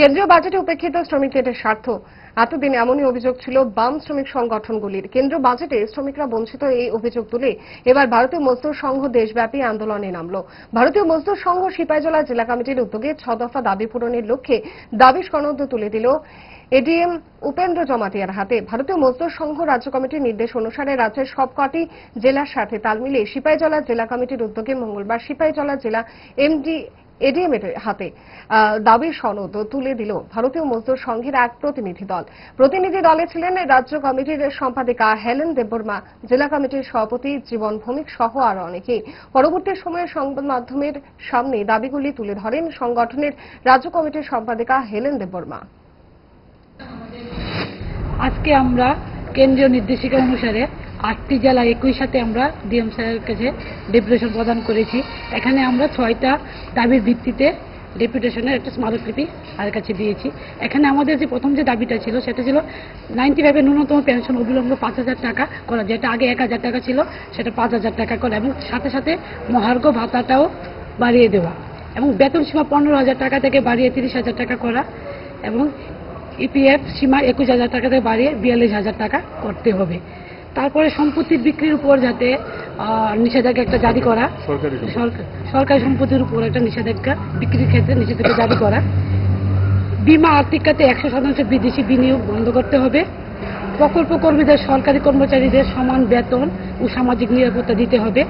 কেন্দ্রীয় বাজেটে উপেক্ষিত শ্রমিকদের স্বার্থ। এতদিন এমনই অভিযোগ ছিল বাম শ্রমিক সংগঠনগুলির। কেন্দ্র বাজেটে শ্রমিকরা বঞ্চিত এই অভিযোগ তুলে এবার ভারতীয় মজদুর সংঘ দেশব্যাপী আন্দোলনে নামল। ভারতীয় মজদুর সংঘ সিপাহীজলা জেলা কমিটির উদ্যোগে ছ দফা দাবি পূরণের লক্ষ্যে দাবি সনদ তুলে দিল এডিএম উপেন্দ্র জমাতিয়ার হাতে। ভারতীয় মজদুর সংঘ রাজ্য কমিটির নির্দেশ অনুসারে রাজ্যের সবকটি জেলার সাথে তাল মিলিয়ে সিপাহীজলা জেলা কমিটির উদ্যোগে মঙ্গলবার সিপাহীজলা জেলা এমডি এডিএম এর হাতে দাবির সনদ তুলে দিল ভারতীয় মজদুর সংঘের এক প্রতিনিধি দল। প্রতিনিধি দলে ছিলেন রাজ্য কমিটির সম্পাদিকা হেলেন দেববর্মা, জেলা কমিটির সভাপতি জীবন ভৌমিক সহ আরও অনেকে পরবর্তী সময়ে সংবাদ মাধ্যমের সামনে দাবিগুলি তুলে ধরেন সংগঠনের রাজ্য কমিটির সম্পাদিকা হেলেন দেববর্মা। আজকে আমরা কেন্দ্রীয় নির্দেশিকা অনুসারে আটটি জেলা একই সাথে আমরা ডিএম স্যারের কাছে ডেপুটেশন প্রদান করেছি। এখানে আমরা ছয়টা দাবির ভিত্তিতে ডেপুটেশনের একটা স্মারকলিপি তার কাছে দিয়েছি। এখানে আমাদের যে প্রথম যে দাবিটা ছিল, সেটা ছিল নাইনটি ফাইভের ন্যূনতম পেনশন অবিলম্ব পাঁচ হাজার টাকা করা, যেটা আগে এক হাজার টাকা ছিল, সেটা পাঁচ হাজার টাকা করা এবং সাথে সাথে মহার্ঘ ভাতাটাও বাড়িয়ে দেওয়া এবং বেতন সীমা পনেরো হাজার টাকা থেকে বাড়িয়ে তিরিশ হাজার টাকা করা এবং ইপিএফ সীমা একুশ হাজার টাকা থেকে বাড়িয়ে বিয়াল্লিশ হাজার টাকা করতে হবে। তারপরে সম্পত্তির বিক্রির উপর যাতে নিষেধাজ্ঞা একটা জারি করা। সরকারি সম্পত্তির উপর একটা নিষেধাজ্ঞা বিক্রির ক্ষেত্রে নিষেধাজ্ঞা জারি করা। বিমা আর্থিক খাতে একশো শতাংশ বিদেশি বিনিয়োগ বন্ধ করতে হবে। প্রকল্প কর্মীদের সরকারি কর্মচারীদের সমান বেতন ও সামাজিক নিরাপত্তা দিতে হবে।